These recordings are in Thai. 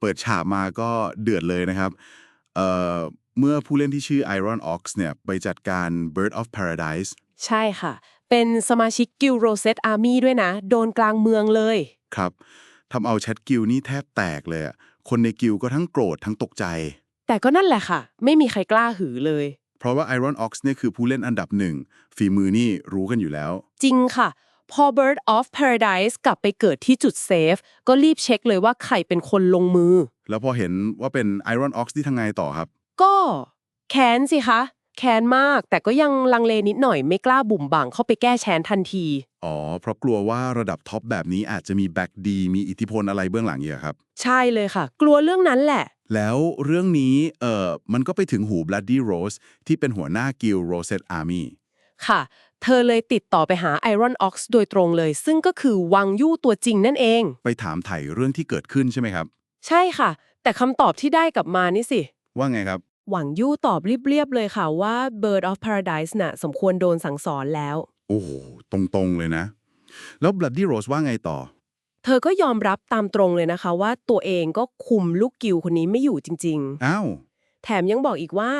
เปิดฉากมาก็เดือดเลยนะครับเอ่อเมื่อผู้เล่นที่ชื่อ Iron Ox เนี่ยไปจัดการ Bird of Paradise ใช่ค่ะ เป็นสมาชิกกิลโรเซตอาร์มี่ด้วยนะ โดนกลางเมืองเลย ครับทำเอาแชทกิลนี่แทบแตกเลยอะคนในกิลก็ทั้งโกรธทั้งตกใจ แต่ก็นั่นแหละค่ะ ไม่มีใครกล้าหือเลย เพราะว่า Iron Ox เนี่ยคือผู้เล่นอันดับหนึ่งฝีมือนี่รู้กันอยู่แล้ว จริงค่ะ พอ Bird of Paradise กลับไปเกิดที่จุดเซฟ ก็รีบเช็คเลยว่าใครเป็นคนลงมือ แล้วพอเห็นว่าเป็น Iron Ox ที่ทางไงต่อครับ ก็แค้นสิคะ แค้นมาก แต่ก็ยังลังเลนิดหน่อยไม่กล้าบุ่มบ่างเข้าไปแก้แค้นทันที อ๋อ เพราะกลัวว่าระดับท็อปแบบนี้อาจจะมีแบ็กดี มีอิทธิพลอะไรเบื้องหลังเยอะครับ ใช่เลยค่ะ กลัวเรื่องนั้นแหละ แล้วเรื่องนี้เอ่อมันก็ไปถึงหู Bloody Rose ที่เป็นหัวหน้ากิล Rosette Army ค่ะ เธอเลยติดต่อไปหา Iron Ox โดยตรงเลย ซึ่งก็คือวังยู่ตัวจริงนั่นเอง ไปถามไถ่เรื่องที่เกิดขึ้นใช่ไหมครับ ใช่ค่ะ แต่คำตอบที่ได้กลับมานี่สิ ว่าไงครับ หวังยู่ตอบเรียบๆเลยค่ะว่า Bird of Paradise น่ะสมควรโดนสั่งสอนแล้ว โอ้โหตรงๆเลยนะ แล้ว Bloody Rose ว่าไงต่อ เธอก็ยอมรับตามตรงเลยนะคะว่าตัวเองก็คุมลูกกิลคนนี้ไม่อยู่จริงอ้าวๆแถมยังบอกอีกว่า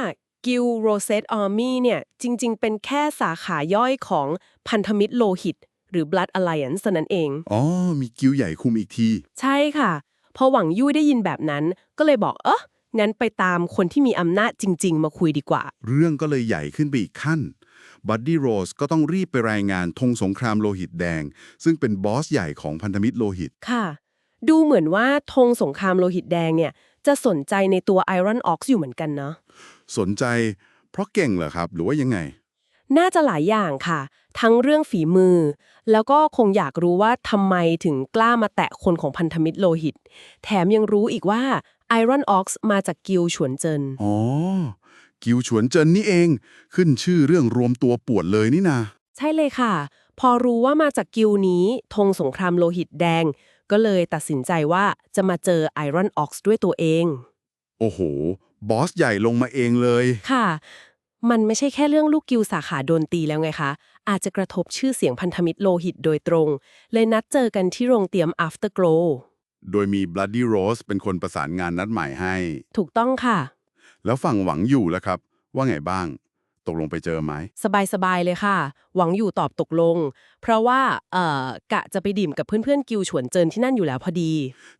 กิลโรเซตอาร์มี่เนี่ยจริง ๆ เป็นแค่สาขาย่อยของพันธมิตรโลหิต หรือ Blood Alliance นั่นเอง อ๋อ มีกิลใหญ่คุมอีกที ใช่ค่ะ พอหวังยุ่ยได้ยินแบบนั้น ก็เลยบอกเอองั้นไปตามคนที่มีอำนาจจริง ๆ มาคุยดีกว่า เรื่องก็เลยใหญ่ขึ้นไปอีกขั้น Buddy Rose ก็ต้องรีบไปรายงานธงสงครามโลหิตแดง ซึ่งเป็นบอสใหญ่ของพันธมิตรโลหิตค่ะ ดูเหมือนว่าธงสงครามโลหิตแดงเนี่ย จะสนใจในตัว Iron Ox อยู่เหมือนกันเนาะสนใจเพราะเก่งเหรอครับ หรือว่ายังไง น่าจะหลายอย่างค่ะ ทั้งเรื่องฝีมือ แล้วก็คงอยากรู้ว่าทำไมถึงกล้ามาแตะคนของพันธมิตรโลหิต แถมยังรู้อีกว่า Iron Ox มาจากกิลฉวนเจินอ๋อ กิวฉวนเจินนี่เอง ขึ้นชื่อเรื่องรวมตัวปวดเลยนี่นาใช่เลยค่ะ พอรู้ว่ามาจากกิลนี้ธงสงครามโลหิตแดง ก็เลยตัดสินใจว่าจะมาเจอ Iron Ox ด้วยตัวเอง โอ้โห บอสใหญ่ลงมาเองเลย ค่ะ มันไม่ใช่แค่เรื่องลูกกิลสาขาโดนตีแล้วไงคะ อาจจะกระทบชื่อเสียงพันธมิตรโลหิตโดยตรง เลยนัดเจอกันที่โรงเตรียม Afterglow โดยมี Bloody Rose เป็นคนประสานงานนัดหมายให้ ถูกต้องค่ะ แล้วฝั่งหวังอยู่แล้วครับ ว่าไงบ้าง ตกลงไปเจอไหม สบายๆเลยค่ะ หวังอยู่ตอบตกลง เพราะว่าเอ่อกะจะไปดื่มกับเพื่อนๆ กิลฉวนเจินที่นั่นอยู่แล้วพอดี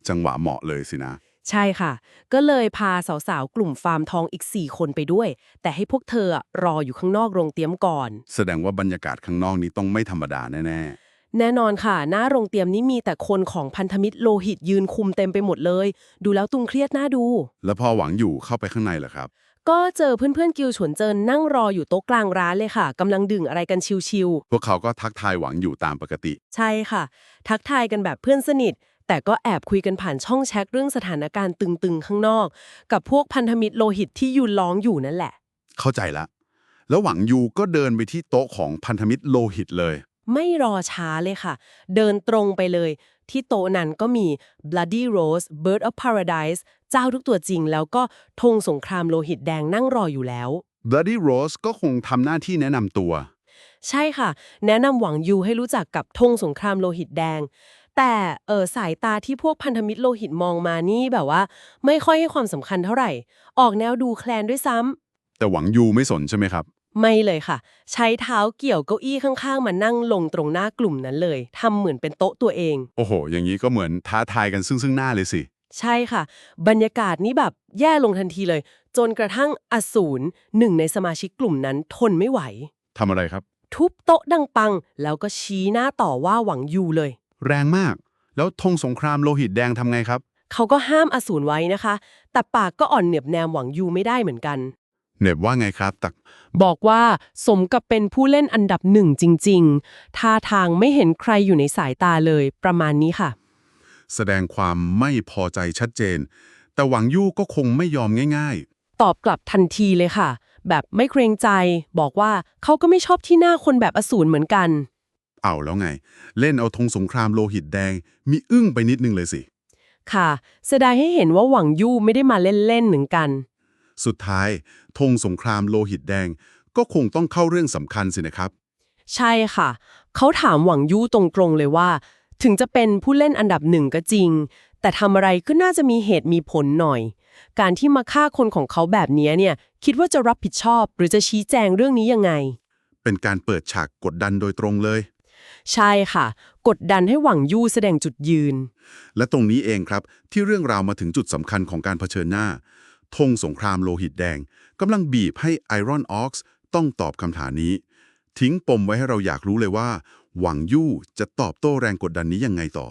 จังหวะเหมาะเลยสินะ ใช่ค่ะ ก็เลยพาสาวๆ กลุ่มฟาร์มทองอีก 4 คนไปด้วย แต่ให้พวกเธออะรออยู่ข้างนอกโรงเตรียมก่อน แสดงว่าบรรยากาศข้างนอกนี้ต้องไม่ธรรมดาแน่แน่นอนค่ะ หน้าโรงเตรียมนี้มีแต่คนของพันธมิตรโลหิตยืนคุมเต็มไปหมดเลย ดูแล้วตุงเครียดน่าดู ๆ แล้วพอหวังอยู่เข้าไปข้างในเหรอครับ ก็เจอเพื่อนๆกิลฉวนเจินนั่งรออยู่โต๊ะกลางร้านเลยค่ะกำลังดื่มอะไรกันชิวพวกเขาก็ทักทายหวังอยู่ตามปกติ ๆ ใช่ค่ะ ทักทายกันแบบเพื่อนสนิท แต่ก็แอบคุยกันผ่านช่องแชทเรื่องสถานการณ์ตึงๆ ข้างนอก กับพวกพันธมิตรโลหิตที่ยืนร้องอยู่นั่นแหละ เข้าใจละ แล้วหวังอยู่ก็เดินไปที่โต๊ะของพันธมิตรโลหิตเลย ไม่รอช้าเลยค่ะ เดินตรงไปเลย ที่โต๊ะนั้นก็มี Bloody Rose Bird of Paradise เจ้าทุกตัวจริง แล้วก็ธงสงครามโลหิตแดงนั่งรออยู่แล้ว Bloody Rose ก็คงทำหน้าที่แนะนำตัว ใช่ค่ะ แนะนำหวังยูให้รู้จักกับธงสงครามโลหิตแดง แต่เออสายตาที่พวกพันธมิตรโลหิตมองมานี่แบบว่า ไม่ค่อยให้ความสำคัญเท่าไหร่ ออกแนวดูแคลนด้วยซ้ำแต่หวังยูไม่สนใช่ไหมครับ ไม่เลยค่ะ ใช้เท้าเกี่ยวเก้าอี้ข้างๆ มานั่งลงตรงหน้ากลุ่มนั้นเลย ทำเหมือนเป็นโต๊ะตัวเอง โอ้โห อย่างนี้ก็เหมือนท้าทายกันซึ่งซึ่งหน้าเลยสิ ใช่ค่ะ บรรยากาศนี้แบบแย่ลงทันทีเลย จนกระทั่งอสูรหนึ่งในสมาชิกกลุ่มนั้นทนไม่ไหว ทำอะไรครับ ทุบโต๊ะดังปัง แล้วก็ชี้หน้าต่อว่าหวังยูเลย แรงมาก แล้วธงสงครามโลหิตแดงทำไงครับ เขาก็ห้ามอสูรไว้นะคะ แต่ปากก็อ่อนเหนียบแนมหวังยูไม่ได้เหมือนกัน เหน็บว่าไงครับตัก บอกว่าสมกับเป็นผู้เล่นอันดับหนึ่งจริง ๆ ท่าทางไม่เห็นใครอยู่ในสายตาเลย ประมาณนี้ค่ะ แสดงความไม่พอใจชัดเจน แต่หวังยู่ก็คงไม่ยอมง่าย ตอบกลับทันทีเลยค่ะ แบบไม่เกรงใจ บอกว่าเขาก็ไม่ชอบที่หน้าคนแบบอสูรเหมือนกัน ๆ เอาแล้วไง เล่นเอาธงสงครามโลหิตแดง มีอึ้งไปนิดนึงเลยสิ ค่ะแสดงให้เห็นว่าหวังยู่ไม่ได้มาเล่นๆเหมือนกัน สุดท้ายธงสงครามโลหิตแดง ก็คงต้องเข้าเรื่องสำคัญสินะครับ ใช่ค่ะ เขาถามหวังยู่ตรงๆเลยว่า ถึงจะเป็นผู้เล่นอันดับหนึ่งก็จริง แต่ทำอะไรก็น่าจะมีเหตุมีผลหน่อย การที่มาฆ่าคนของเขาแบบนี้เนี่ย คิดว่าจะรับผิดชอบ หรือจะชี้แจงเรื่องนี้ยังไง เป็นการเปิดฉากกดดันโดยตรงเลย ใช่ค่ะ กดดันให้หวังยู่แสดงจุดยืน และตรงนี้เองครับที่เรื่องราวมาถึงจุดสำคัญของการเผชิญหน้า ธงสงครามโลหิตแดงกำลังบีบให้ไอรอนออกซ์ต้องตอบคำถามนี้ ทิ้งปมไว้ให้เราอยากรู้เลยว่า หวังยู่จะตอบโต้แรงกดดันนี้ยังไงต่อ